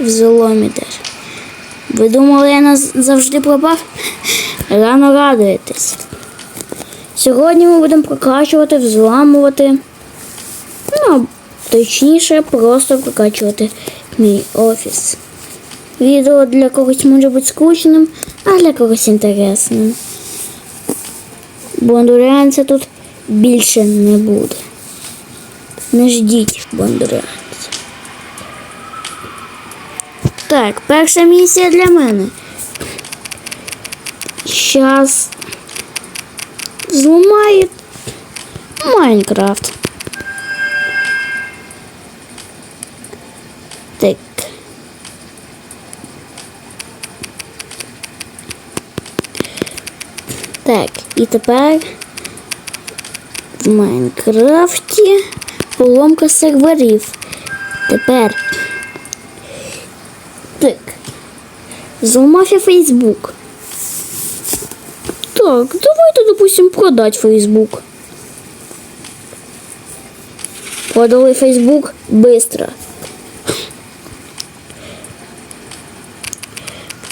в теж. Ви думали, я завжди пропав? Рано радуєтесь. Сьогодні ми будемо прокачувати, взламувати. Ну, точніше, просто прокачувати мій офіс. Відео для когось може бути скучним, а для когось інтересним. Бондурянця тут більше не буде. Не ждіть бондурянця. Так, перша місія для мене. Щас зламаю Майнкрафт. Так. Так, і тепер в Майнкрафті поломка серверів. Тепер. Так. Зламав я Фейсбук. Так, давайте, допустим, продать Фейсбук. Продали Фейсбук быстро.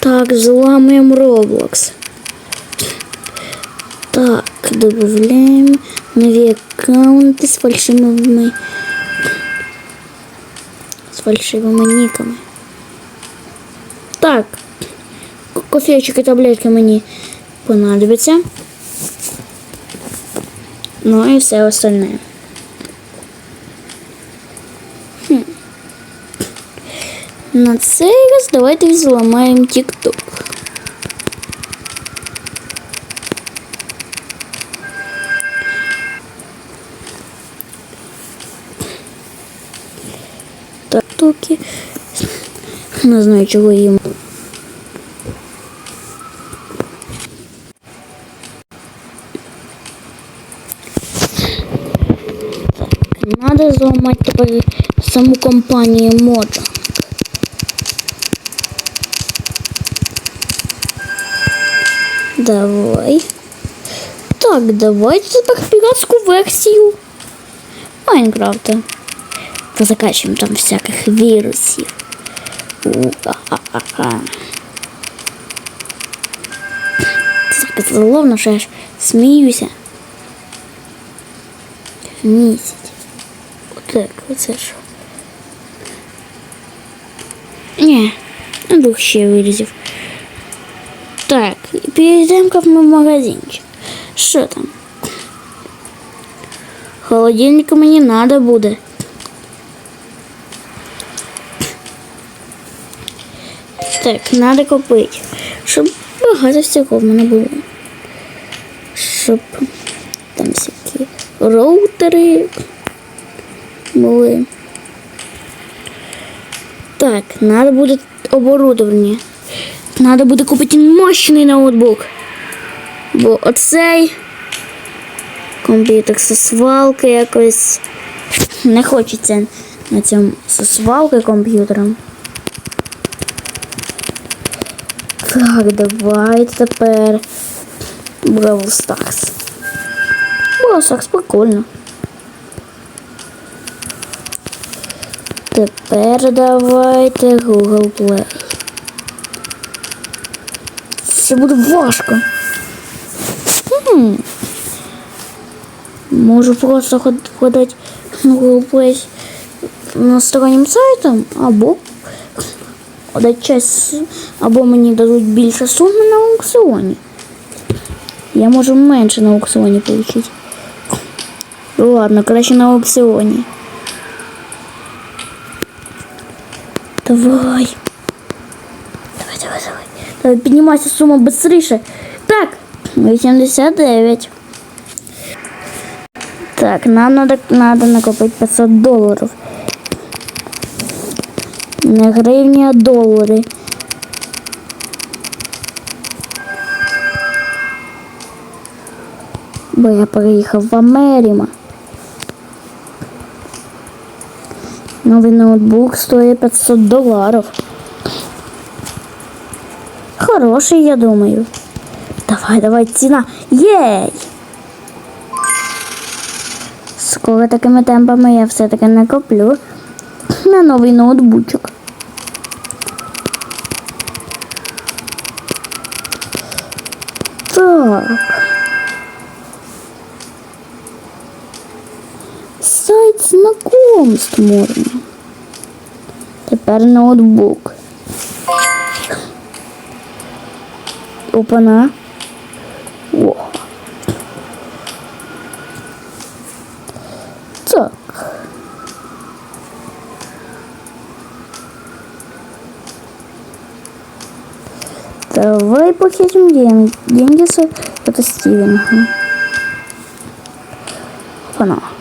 Так, взламываем Roblox. Так, добавляем новые аккаунты с фальшивыми с фальшивыми никами. Так, к- кофейчик и таблетки мені понадобиться. Ну і все остальне. Хм. На цей раз давайте взламаємо TikTok. Так, токи. Не знаю, чого їм. саму компанію мода. Давай. Так, давайте тепер піратську версію Майнкрафта. Та закачуємо там всяких вірусів. У-а-а-а. Так, головне, що я ж сміюся. Місяць. Так, оце що? Ні, ну дух ще вирізів. Так, перейдемо в магазинчик. Що там? Холодильник мені надо буде. Так, надо купити. Щоб багато всього в мене було. Щоб там всякі роутери були. Так, надо буде оборудовання. Надо буде купити мощний ноутбук. Бо оцей комп'ютер зі свалки якось не хочеться на цьому зі свалки комп'ютером. Так, давайте тепер Бравл Старс. Бравл Старс прикольно. Тепер давайте Google Play. Це буде важко. Хм. Можу просто ход- ходити на Google Play на стороннім сайтом, або дати час, або мені дадуть більше суми на аукціоні. Я можу менше на аукціоні отримати. Ладно, краще на аукціоні. Давай. Давай, давай, давай. Давай, піднімайся сума быстріше. Так, 89. Так, нам надо, надо накопить 500 долларов. Не гривні, а долари. Бо я переїхав в Америку. Новый ноутбук стоит 500 долларов. Хороший, я думаю. Давай, давай, ціна. Єй! Скоро такими темпами я все-таки накоплю на новий ноутбучок. Так. Знакомств можна. Тепер ноутбук. Опана. О. Так. Давай похитим ден- деньги с это Стивена. Опана.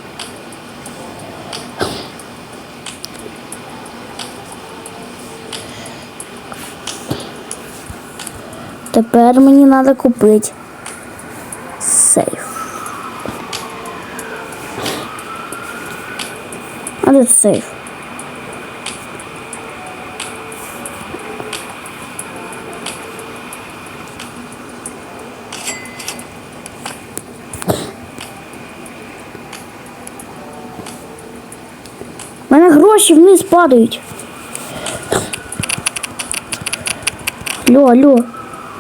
Тепер мені треба купити сейф. А де сейф? У мене гроші вниз падають. Алло, алло,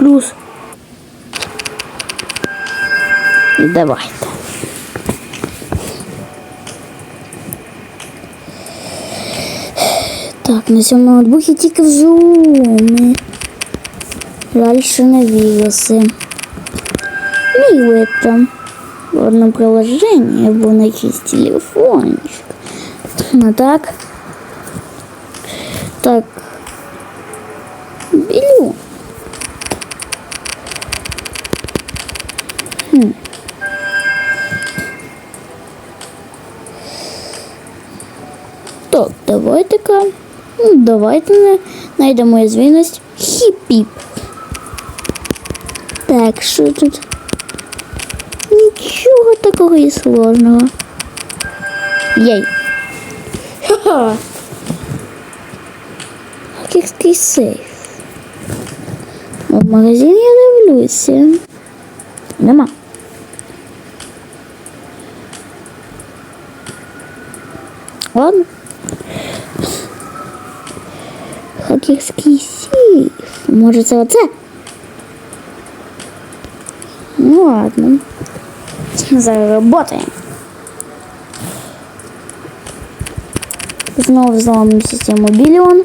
плюс. Давайте. Так, на цьому ноутбуці тільки в зумі. Дальше на вируси. Ну и в этом в одном приложении был на якийсь телефончик. Ну так. Так. Белю. Давайте-ка. Ну, давайте знайдемо звінність. Хіп-піп. Так, що тут? Нічого такого і сложного. Єй. Ха-ха. Який сейф. В магазині я дивлюся. Нема. Ладно. Хакерський сейф. Може це оце? Ну ладно. Заработаем. Снова взломаем систему Биллион.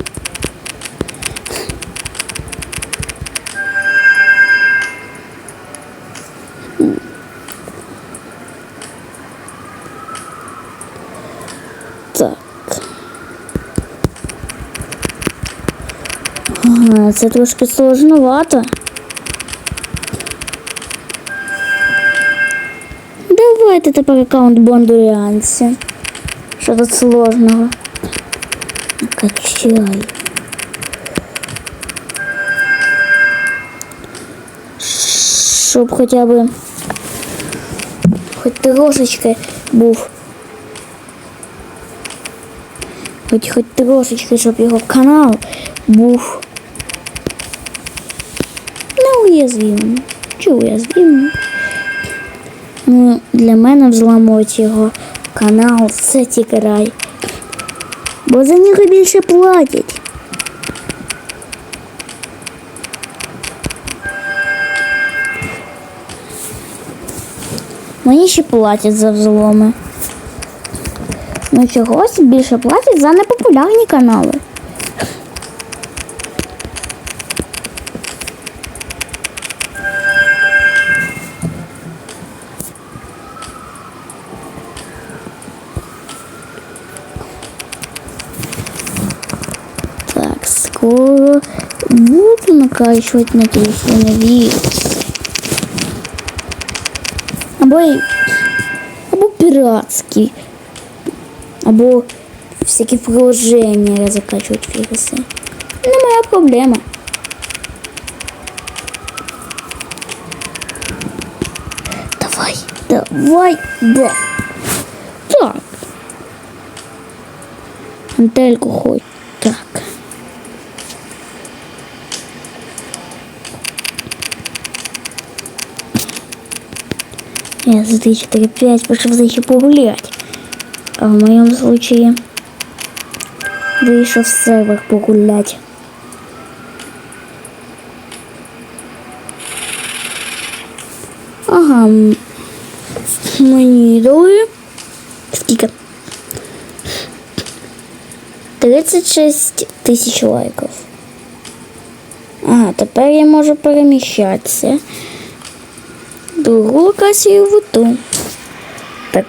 Ага, це трошки сложновато. Давайте тепер аккаунт Бондуріанці. Що тут сложного? Качай. Щоб хоча б хоч трошечки був. Хоч хоч трошечки, щоб його канал був неуязвимим. Чи уязвимим? Ну, для мене взламувати його канал це тільки рай. Бо за нього більше платять. Мені ще платять за взломи. Ну чогось більше платять за непопулярні канали. Буду накачивать на телефоне вирус. Або, або пиратский. Або всякі приложения закачивать вирусы. Не моя проблема. Давай, давай, да. Так. Антельку хоть. Так. Я за 3, 4, 5 пошел зайти погулять. А в моем случае вышел в сервер погулять. Ага. Мені дали. Скільки? 36 тисяч лайків. Ага, тепер я можу переміщатися. Другу локацію ту. Так.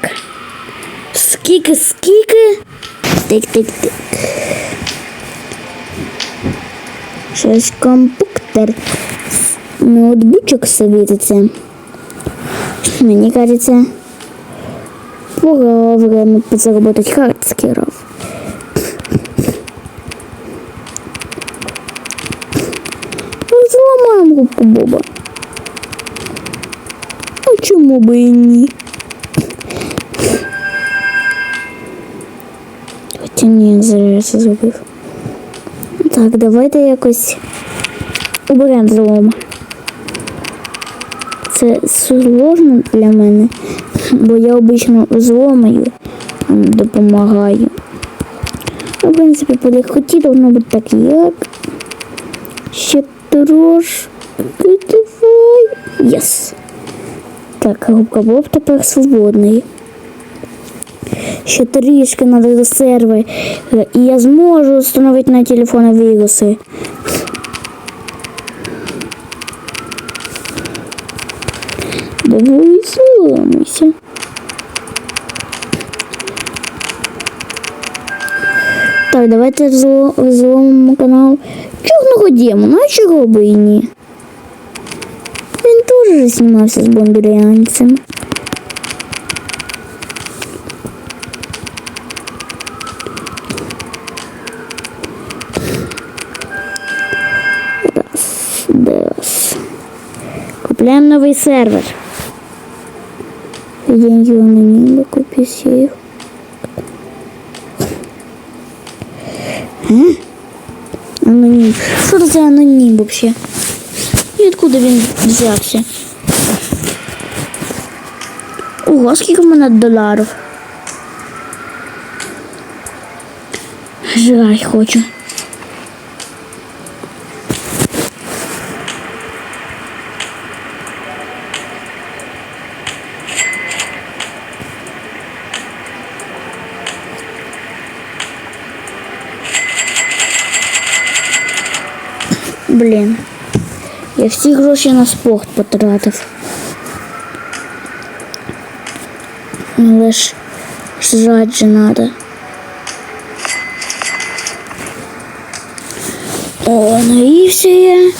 Скільки, скільки? Тик-тик-тик. Щось компуктер. Ноутбучок світиться. Мені кажеться, пора время подзаработать хардскеров. Зламаємо губку Боба. Чому би і ні? Хоча ні, я це зробив. Так, давайте якось уберемо злом. Це сложно для мене, бо я обично зломаю, не допомагаю. В принципі, по легкоті должно бути так, як. Ще трошки давай. Єс. Так, губка Боб тепер свободний. Ще трішки до сервера, і я зможу встановити на телефони віруси. Давай зламайся. Так, давайте зло- зломимо канал Чорного демона, а чого би і ні? Теж знімався з бондаріанцем. Раз, раз. Купляємо новий сервер. Деньги анонимно купить их. А? Аноним. Что это за аноним вообще? И откуда він взявся? Ого, скільки в мене доларів? Жрать хочу. Блін. Я всі гроші на спорт потратив. Але ж жрать же надо. О, наївся я.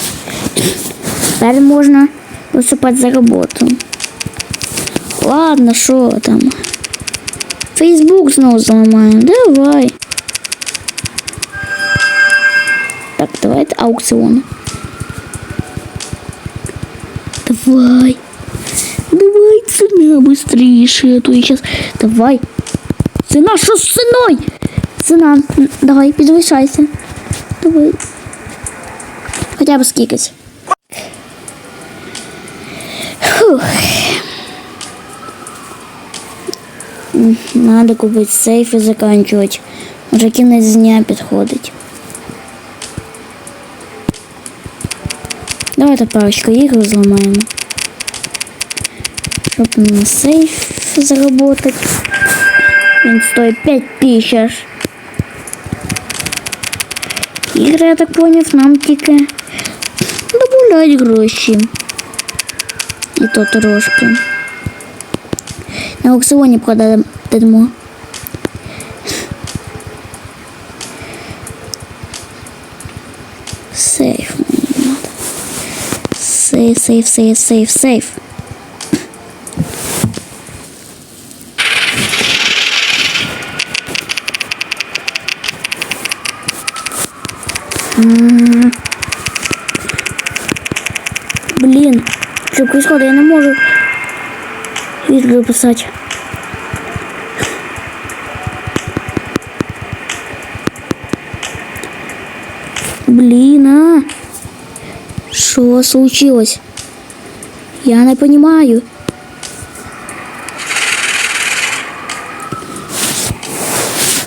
Тепер можна висипати за роботу. Ладно, що там? Фейсбук знову зламаємо. Давай. Так, давайте аукціон. Давай. Давай, цена быстрее, а то я сейчас... Давай. Цена, что с ценой? Цена, давай, підвищайся. Давай. Хотя бы скикать. Фух. Надо купить сейф и заканчивать. Уже кінець дня підходить. Давайте парочку ігор зламаємо. Щоб на сейф заработать. Він стоїть 5 тисяч. Ігри, я так поняв, нам тільки добавлять гроші. І то трошки. На аукціоні продаємо. Сейф мені надо. Сейф, сейф, сейф, сейф, сейф. Блін, що происходит? Я не можу відео писати. Блін, а? Що случилось? Я не понимаю.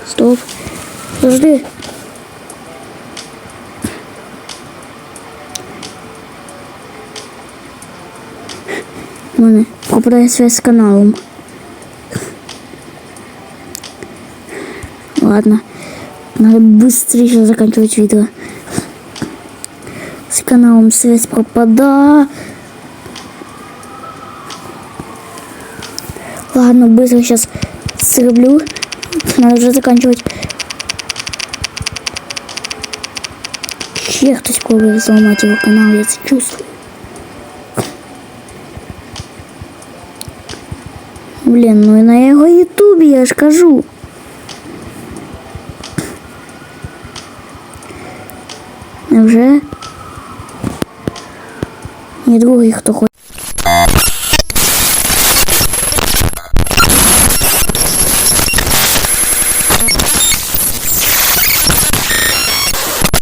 Стоп. Подожди. Мене пропадає связь з каналом. Ладно. Надо быстрее заканчивать видео. С каналом связь пропадает. Ладно, быстро сейчас срублю. Надо уже заканчивать. Хтось пробує взломать его канал, я чувствую. Блін, ну і на його ютубі, я ж кажу. Невже? І другий, хто хоче.